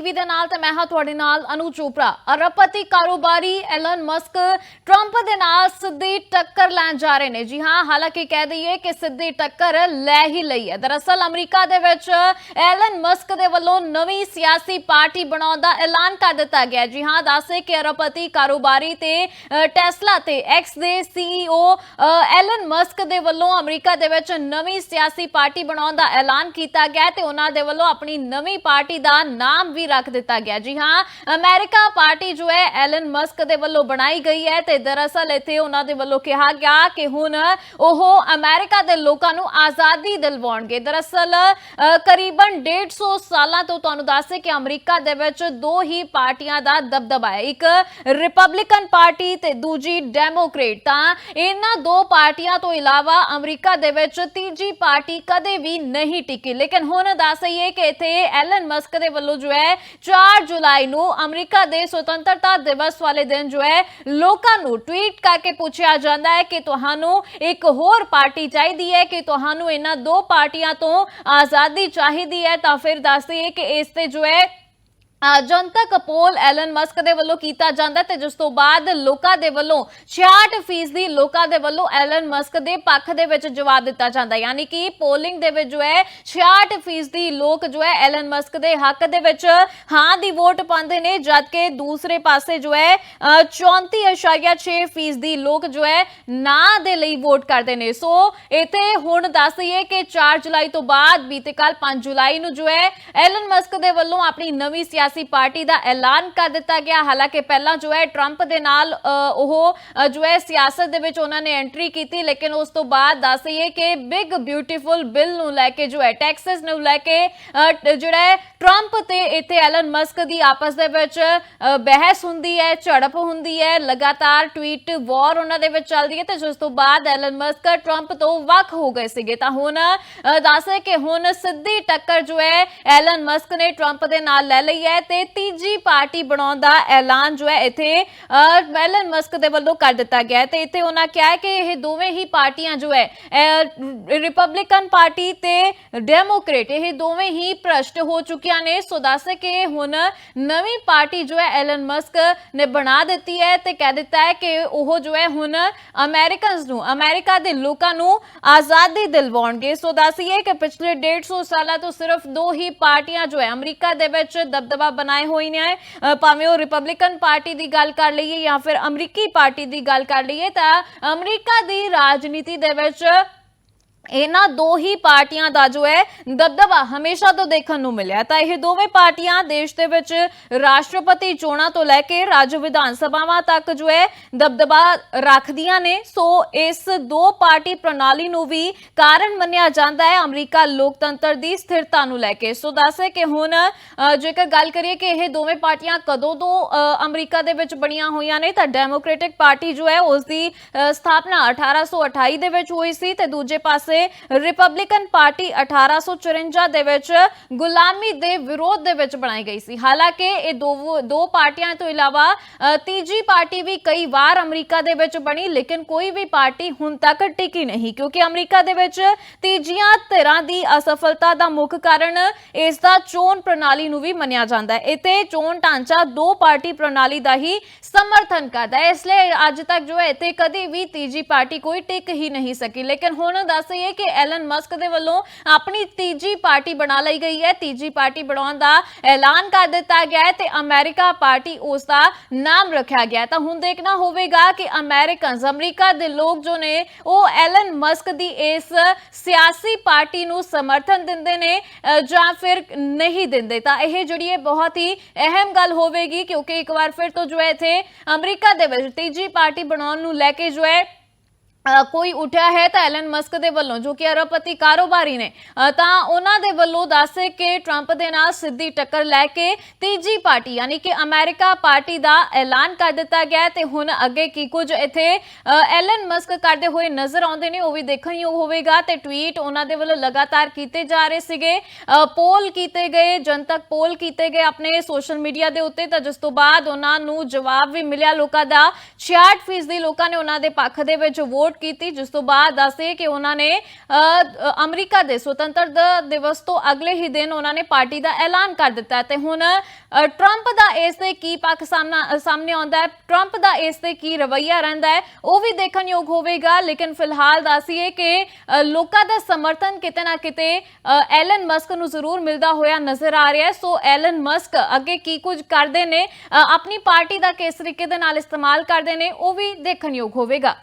TV ਦੇ ਨਾਲ ਤੇ ਮੈਂ ਹਾਂ ਤੁਹਾਡੇ ਨਾਲ ਅਨੂ ਚੋਪੜਾ। ਅਰਬਪਤੀ ਕਾਰੋਬਾਰੀ ਐਲਨ ਮਸਕ ਟਰੰਪ ਦੇ ਨਾਲ ਸਿੱਧੀ ਟੱਕਰ ਲੈਣ ਜਾ ਰਹੇ ਨੇ। ਜੀ ਹਾਂ, ਹਾਲਾਂਕਿ ਕਹਿ ਦਈਏ ਕਿ ਸਿੱਧੀ ਟੱਕਰ ਲੈ ਹੀ ਲਈ ਹੈ। ਦਰਅਸਲ ਅਮਰੀਕਾ ਦੇ ਵਿੱਚ ਐਲਨ ਮਸਕ ਦੇ ਵੱਲੋਂ ਨਵੀਂ ਸਿਆਸੀ ਪਾਰਟੀ ਬਣਾਉਣ ਦਾ ਐਲਾਨ ਕਰ ਦਿੱਤਾ ਗਿਆ। ਜੀ ਹਾਂ, ਦੱਸੇ ਕਿ ਅਰਬਪਤੀ ਕਾਰੋਬਾਰੀ ਤੇ ਟੈਸਲਾ ਤੇ ਐਕਸ ਦੇ ਸੀਈਓ ਐਲਨ ਮਸਕ ਦੇ ਵੱਲੋਂ ਅਮਰੀਕਾ ਦੇ ਵਿੱਚ ਨਵੀਂ ਸਿਆਸੀ ਪਾਰਟੀ ਬਣਾਉਣ ਦਾ ਐਲਾਨ ਕੀਤਾ ਗਿਆ ਤੇ ਉਹਨਾਂ ਦੇ ਵੱਲੋਂ ਆਪਣੀ ਨਵੀਂ ਪਾਰਟੀ ਦਾ ਨਾਮ ਵੀ ਰੱਖ ਦਿੱਤਾ ਗਿਆ। ਜੀ ਹਾਂ ਅਮਰੀਕਾ ਪਾਰਟੀ ਜੋ ਹੈ ਐਲਨ ਮਸਕ ਦੇ ਵੱਲੋਂ ਬਣਾਈ ਗਈ ਹੈ ਤੇ ਦਰਅਸਲ ਇੱਥੇ ਉਹਨਾਂ ਦੇ ਵੱਲੋਂ ਕਿਹਾ ਗਿਆ ਕਿ ਹੁਣ ਉਹ ਅਮਰੀਕਾ ਦੇ ਲੋਕਾਂ ਨੂੰ ਆਜ਼ਾਦੀ ਦਿਲਵਾਉਣਗੇ। ਦਰਅਸਲ ਅ, ਕਰੀਬਨ 150 ਸਾਲਾਂ ਤੋਂ ਤੁਹਾਨੂੰ ਦੱਸੇ ਕਿ ਅਮਰੀਕਾ ਦੇ ਵਿੱਚ ਦੋ ਹੀ ਪਾਰਟੀਆਂ ਦਾ ਦਬਦਬਾ ਹੈ। ਇੱਕ ਰਿਪਬਲਿਕਨ ਪਾਰਟੀ ਤੇ ਦੂਜੀ ਡੈਮੋਕ੍ਰੇਟ। ਤਾਂ ਇਹਨਾਂ ਦੋ ਪਾਰਟੀਆਂ ਤੋਂ ਇਲਾਵਾ ਅਮਰੀਕਾ ਦੇ ਵਿੱਚ ਤੀਜੀ ਪਾਰਟੀ ਕਦੇ ਵੀ ਨਹੀਂ ਟਿਕੀ। ਲੇਕਿਨ ਹੁਣ ਦੱਸ ਰਹੀਏ ਕਿ ਇੱਥੇ ਐਲਨ ਮਸਕ ਦੇ ਵੱਲੋਂ ਜੋ ਹੈ 4 ਜੁਲਾਈ ਨੂੰ ਅਮਰੀਕਾ ਦੇ ਸੁਤੰਤਰਤਾ ਦਿਵਸ ਵਾਲੇ ਦਿਨ ਜੋ ਹੈ, ਲੋਕਾਂ ਨੂੰ ਟਵੀਟ ਕਰਕੇ ਪੁੱਛਿਆ ਜਾਂਦਾ ਹੈ ਕਿ ਤੁਹਾਨੂੰ ਇੱਕ ਹੋਰ ਪਾਰਟੀ ਚਾਹੀਦੀ ਹੈ, ਕਿ ਤੁਹਾਨੂੰ ਇਹਨਾਂ ਦੋ ਪਾਰਟੀਆਂ ਤੋਂ ਆਜ਼ਾਦੀ ਚਾਹੀਦੀ ਹੈ, ਤਾਂ ਫਿਰ ਦੱਸ ਦਈਏ ਕਿ ਇਸ ਤੇ ਜੋ ਹੈ ਅ, ਜਨਤਕ ਪੋਲ ਐਲਨ ਮਸਕ ਦੇ ਵੱਲੋਂ ਕੀਤਾ ਜਾਂਦਾ ਤੇ ਜਿਸ ਤੋਂ ਬਾਅਦ ਲੋਕਾਂ ਦੇ ਵੱਲੋਂ 66% ਲੋਕਾਂ ਦੇ ਵੱਲੋਂ ਐਲਨ ਮਸਕ ਦੇ ਪੱਖ ਦੇ ਵਿੱਚ ਜਵਾਬ ਦਿੱਤਾ ਜਾਂਦਾ। ਯਾਨੀ ਕਿ ਪੋਲਿੰਗ ਦੇ ਵਿੱਚ ਜੋ ਹੈ 66% ਲੋਕ ਜੋ ਹੈ ਐਲਨ ਮਸਕ ਦੇ ਹੱਕ ਦੇ ਵਿੱਚ ਹਾਂ ਦੀ ਵੋਟ ਪਾਉਂਦੇ ਨੇ ਜਦਕਿ ਦੂਸਰੇ ਪਾਸੇ ਜੋ ਹੈ ਅ, 34.6% ਦੀ ਲੋਕ ਜੋ ਹੈ ਨਾ ਦੇ ਲਈ ਵੋਟ ਕਰਦੇ ਨੇ। ਸੋ ਇੱਥੇ ਹੁਣ ਦੱਸ ਦਈਏ ਕਿ 4 ਜੁਲਾਈ ਤੋਂ ਬਾਅਦ ਬੀਤੇ ਕੱਲ 5 ਜੁਲਾਈ ਨੂੰ ਜੋ ਹੈ ਐਲਨ ਮਸਕ ਦੇ ਵੱਲੋਂ ਆਪਣੀ ਨਵੀਂ ਸਿਆਸੀ ਪਾਰਟੀ ਦਾ ਐਲਾਨ ਕਰ ਦਿੱਤਾ ਗਿਆ। ਹਾਲਾਂਕਿ ਪਹਿਲਾਂ ਜੋ ਹੈ ਟਰੰਪ ਦੇ ਨਾਲ ਉਹ ਜੋ ਹੈ ਸਿਆਸਤ ਦੇ ਵਿੱਚ ਉਹਨਾਂ ਨੇ ਐਂਟਰੀ ਕੀਤੀ ਲੇਕਿਨ ਉਸ ਤੋਂ ਬਾਅਦ ਦੱਸ ਦਈਏ ਕਿ ਬਿਗ ਬਿਊਟੀਫੁਲ ਬਿੱਲ ਨੂੰ ਲੈ ਕੇ ਜੋ ਹੈ ਟੈਕਸਸ ਨੂੰ ਲੈ ਕੇ ਜਿਹੜਾ ਹੈ ਟਰੰਪ ਤੇ ਇੱਥੇ ਐਲਨ ਮਸਕ ਦੀ ਆਪਸ ਦੇ ਵਿੱਚ ਬਹਿਸ ਹੁੰਦੀ ਹੈ ਝੜਪ ਹੁੰਦੀ ਹੈ ਲਗਾਤਾਰ ਟਵੀਟ ਵਾਰ ਉਹਨਾਂ ਦੇ ਵਿੱਚ ਚੱਲਦੀ ਹੈ ਤੇ ਜਿਸ ਤੋਂ ਬਾਅਦ ਐਲਨ ਮਸਕ ਟਰੰਪ ਤੋਂ ਵੱਖ ਹੋ ਗਏ ਸੀਗੇ। ਤਾਂ ਹੁਣ ਅ, ਦੱਸੇ ਕਿ ਹੁਣ ਸਿੱਧੀ ਟੱਕਰ ਜੋ ਹੈ ਐਲਨ ਮਸਕ ਨੇ ਟਰੰਪ ਦੇ ਨਾਲ ਲੈ ਲਈ ਹੈ। ਤੇ ਤੀਜੀ ਪਾਰਟੀ ਬਣਾਉਣ ਦਾ ਐਲਾਨ ਜੋ ਹੈ ਇੱਥੇ ਐਲਨ ਮਸਕ ਦੇ ਵੱਲੋਂ ਕਰ ਦਿੱਤਾ ਗਿਆ ਤੇ ਇੱਥੇ ਉਹਨਾਂ ਕਿਹਾ ਕਿ ਇਹ ਦੋਵੇਂ ਹੀ ਪਾਰਟੀਆਂ ਜੋ ਹੈ ਰਿਪਬਲਿਕਨ ਪਾਰਟੀ ਤੇ ਡੈਮੋਕ੍ਰੇਟ ਇਹ ਦੋਵੇਂ ਹੀ ਭ੍ਰਸ਼ਟ ਹੋ ਚੁੱਕੀਆਂ ਨੇ। ਸੋ ਦੱਸ ਕਿ ਹੁਣ ਨਵੀਂ ਪਾਰਟੀ ਜੋ ਹੈ ਐਲਨ ਮਸਕ ਨੇ ਬਣਾ ਦਿੱਤੀ ਹੈ ਤੇ ਕਹਿ ਦਿੱਤਾ ਹੈ ਕਿ ਉਹ ਜੋ ਹੈ ਹੁਣ ਅਮਰੀਕਨਸ ਨੂੰ ਅਮਰੀਕਾ ਦੇ ਲੋਕਾਂ ਨੂੰ ਆਜ਼ਾਦੀ ਦਿਲਵਾਉਣਗੇ। ਸੋ ਦੱਸੀਏ ਕਿ ਪਿਛਲੇ 150 ਸਾਲਾਂ ਤੋਂ ਸਿਰਫ ਦੋ ਹੀ ਪਾਰਟੀਆਂ ਜੋ ਹੈ ਅਮਰੀਕਾ ਦੇ ਵਿੱਚ ਦਬਦਬਾ ਬਣਾਏ ਹੋਏ ਨੇ ਭਾਵੇਂ ਉਹ ਰਿਪਬਲਿਕਨ ਪਾਰਟੀ ਦੀ ਗੱਲ ਕਰ ਲਈਏ ਜਾਂ ਫਿਰ ਅਮਰੀਕੀ ਪਾਰਟੀ ਦੀ ਗੱਲ ਕਰ ਲਈਏ ਤਾਂ ਅਮਰੀਕਾ ਦੀ ਰਾਜਨੀਤੀ ਦੇ ਵਿੱਚ ਇਹਨਾਂ ਦੋ ਹੀ ਪਾਰਟੀਆਂ ਦਾ ਜੋ ਹੈ ਦਬਦਬਾ ਹਮੇਸ਼ਾ ਤੋਂ ਦੇਖਣ ਨੂੰ ਮਿਲਿਆ। ਤਾਂ ਇਹ ਦੋਵੇਂ ਪਾਰਟੀਆਂ ਦੇਸ਼ ਦੇ ਵਿੱਚ ਰਾਸ਼ਟਰਪਤੀ ਚੋਣਾਂ ਤੋਂ ਲੈ ਕੇ ਰਾਜ ਵਿਧਾਨ ਸਭਾਵਾਂ ਤੱਕ ਜੋ ਹੈ ਦਬਦਬਾ ਰੱਖਦੀਆਂ ਨੇ। ਸੋ ਇਸ ਦੋ ਪਾਰਟੀ ਪ੍ਰਣਾਲੀ ਨੂੰ ਵੀ ਕਾਰਨ ਮੰਨਿਆ ਜਾਂਦਾ ਹੈ ਅਮਰੀਕਾ ਲੋਕਤੰਤਰ ਦੀ ਸਥਿਰਤਾ ਨੂੰ ਲੈ ਕੇ। ਸੋ ਦੱਸੇ ਕਿ ਹੁਣ ਜੇਕਰ ਗੱਲ ਕਰੀਏ ਕਿ ਇਹ ਦੋਵੇਂ ਪਾਰਟੀਆਂ ਕਦੋਂ ਤੋਂ ਅਮਰੀਕਾ ਦੇ ਵਿੱਚ ਬਣੀਆਂ ਹੋਈਆਂ ਨੇ ਤਾਂ ਡੈਮੋਕ੍ਰੈਟਿਕ ਪਾਰਟੀ ਜੋ ਹੈ ਉਸ ਦੀ ਅ, ਸਥਾਪਨਾ 1828 ਦੇ ਵਿੱਚ ਹੋਈ ਸੀ ਤੇ ਦੂਜੇ ਪਾਸੇ ਰਿਪਬਲਿਕਨ ਪਾਰਟੀ 1854 ਦੇ ਵਿੱਚ ਗੁਲਾਮੀ ਦੇ ਵਿਰੋਧ ਦੇ ਵਿੱਚ ਬਣਾਈ ਗਈ ਸੀ। ਹਾਲਾਂਕਿ ਇਹ ਦੋ ਦੋ ਪਾਰਟੀਆਂ ਤੋਂ ਇਲਾਵਾ ਤੀਜੀ ਪਾਰਟੀ ਵੀ ਕਈ ਵਾਰ ਅਮਰੀਕਾ ਦੇ ਵਿੱਚ ਬਣੀ, ਲੇਕਿਨ ਕੋਈ ਵੀ ਪਾਰਟੀ ਹੁਣ ਤੱਕ ਟਿਕੀ ਨਹੀਂ, ਕਿਉਂਕਿ ਅਮਰੀਕਾ ਦੇ ਵਿੱਚ ਤੀਜੀਆਂ ਧਿਰਾਂ ਦੀ ਅਸਫਲਤਾ ਦਾ ਮੁੱਖ ਕਾਰਨ ਇਸ ਦਾ ਚੋਣ ਪ੍ਰਣਾਲੀ ਨੂੰ ਵੀ ਮੰਨਿਆ ਜਾਂਦਾ ਹੈ। ਇਤੇ ਚੋਣ ਢਾਂਚਾ ਦੋ ਪਾਰਟੀ ਪ੍ਰਣਾਲੀ ਦਾ ਹੀ ਸਮਰਥਨ ਕਰਦਾ ਹੈ। ਇਸ ਲਈ ਅੱਜ ਤੱਕ ਜੋ ਹੈ, ਇੱਥੇ ਕਦੇ ਵੀ ਤੀਜੀ ਪਾਰਟੀ ਕੋਈ ਟਿਕ ਹੀ ਨਹੀਂ ਸਕੀ। ਲੇਕਿਨ ਹੁਣ ਦੱਸ ਦੱਸਈਏ ਕਿ ਐਲਨ ਮਸਕ ਦੇ ਵੱਲੋਂ ਆਪਣੀ ਤੀਜੀ ਪਾਰਟੀ ਬਣਾ ਲਈ ਗਈ ਹੈ। ਤੀਜੀ ਪਾਰਟੀ ਬਣਾਉਣ ਦਾ ਐਲਾਨ ਕਰ ਦਿੱਤਾ ਗਿਆ ਹੈ ਤੇ ਅਮਰੀਕਾ ਪਾਰਟੀ ਉਸ ਦਾ ਨਾਮ ਰੱਖਿਆ ਗਿਆ ਤਾਂ ਹੁਣ ਦੇਖਣਾ ਹੋਵੇਗਾ ਕਿ ਅਮਰੀਕਨਸ ਅਮਰੀਕਾ ਦੇ ਲੋਕ ਜੋ ਨੇ, ਉਹ ਐਲਨ ਮਸਕ ਦੀ ਇਸ ਸਿਆਸੀ ਪਾਰਟੀ ਨੂੰ ਸਮਰਥਨ ਦਿੰਦੇ ਨੇ ਜਾਂ ਫਿਰ ਨਹੀਂ ਦਿੰਦੇ। ਤਾਂ ਇਹ ਜਿਹੜੀ ਹੈ ਬਹੁਤ ਹੀ ਅਹਿਮ ਗੱਲ ਹੋਵੇਗੀ ਕਿਉਂਕਿ ਇੱਕ ਵਾਰ ਫਿਰ ਤੋਂ ਜੋ ਹੈ ਇੱਥੇ ਅਮਰੀਕਾ ਦੇ ਵਿੱਚ ਤੀਜੀ ਪਾਰਟੀ ਬਣਾਉਣ ਨੂੰ ਲੈ ਕੇ ਜੋ ਹੈ ਕੋਈ ਉਠਿਆ ਹੈ ਤਾਂ ਐਲਨ ਮਸਕ ਦੇ ਵੱਲੋਂ, ਜੋ ਕਿ ਅਰਬਪਤੀ ਕਾਰੋਬਾਰੀ ਨੇ। ਤਾਂ ਉਹਨਾਂ ਦੇ ਵੱਲੋਂ ਦੱਸੇ ਕਿ ਟਰੰਪ ਦੇ ਨਾਲ ਸਿੱਧੀ ਟੱਕਰ ਲੈ ਕੇ ਤੀਜੀ ਪਾਰਟੀ, ਯਾਨੀ ਕਿ ਅਮਰੀਕਾ ਪਾਰਟੀ ਦਾ ਐਲਾਨ ਕਰ ਦਿੱਤਾ ਗਿਆ ਹੈ। ਤੇ ਹੁਣ ਅੱਗੇ ਕੀ ਕੁਝ ਇੱਥੇ ਐਲਨ ਮਸਕ ਕਰਦੇ ਹੋਏ ਨਜ਼ਰ ਆਉਂਦੇ ਨੇ, ਉਹ ਵੀ ਦੇਖਣਯੋਗ ਹੋਵੇਗਾ। ਤੇ ਟਵੀਟ ਉਹਨਾਂ ਦੇ ਵੱਲੋਂ ਲਗਾਤਾਰ ਕੀਤੇ ਜਾ ਰਹੇ ਸੀਗੇ। ਪੋਲ ਕੀਤੇ ਗਏ, ਜਨਤਕ ਪੋਲ ਕੀਤੇ ਗਏ ਆਪਣੇ ਸੋਸ਼ਲ ਮੀਡੀਆ ਦੇ ਉੱਤੇ। ਤਾਂ ਜਿਸ ਤੋਂ ਬਾਅਦ ਉਹਨਾਂ ਨੂੰ ਜਵਾਬ ਵੀ ਮਿਲਿਆ ਲੋਕਾਂ ਦਾ। 66% ਲੋਕਾਂ ਨੇ ਉਹਨਾਂ ਦੇ ਪੱਖ ਦੇ ਵਿੱਚ ਵੋਟ ਰਿਪੋਰਟ ਕੀਤੀ, ਜਿਸ ਤੋਂ ਬਾਅਦ ਦੱਸੇ ਕਿ ਉਹਨਾਂ ਨੇ ਅਮਰੀਕਾ ਦੇ ਸੁਤੰਤਰਤਾ ਦਿਵਸ ਤੋਂ ਅਗਲੇ ਹੀ ਦਿਨ ਉਹਨਾਂ ਨੇ ਪਾਰਟੀ ਦਾ ਐਲਾਨ ਕਰ ਦਿੱਤਾ ਤੇ ਹੁਣ ਟਰੰਪ ਦਾ ਇਸ ਤੇ ਕੀ ਪੱਖ ਸਾਹਮਣੇ ਆਉਂਦਾ ਹੈ? ਟਰੰਪ ਦਾ ਇਸ ਤੇ ਕੀ ਰਵੱਈਆ ਰਹਿੰਦਾ ਹੈ? ਉਹ ਵੀ ਦੇਖਣਯੋਗ ਹੋਵੇਗਾ, ਲੇਕਿਨ ਫਿਲਹਾਲ ਦੱਸੀਏ ਕਿ ਲੋਕਾਂ ਦਾ ਸਮਰਥਨ ਕਿਤੇ ਨਾ ਕਿਤੇ ਐਲਨ ਮਸਕ ਨੂੰ ਜ਼ਰੂਰ ਮਿਲਦਾ ਹੋਇਆ ਨਜ਼ਰ ਆ ਰਿਹਾ ਹੈ। ਸੋ ਐਲਨ ਮਸਕ ਅੱਗੇ ਕੀ ਕੁਝ ਕਰਦੇ ਨੇ ਆਪਣੀ ਪਾਰਟੀ ਦਾ ਕਿਸ ਤਰੀਕੇ ਦੇ ਨਾਲ ਇਸਤੇਮਾਲ ਕਰਦੇ ਨੇ, ਉਹ ਵੀ ਦੇਖਣਯੋਗ ਹੋਵੇਗਾ।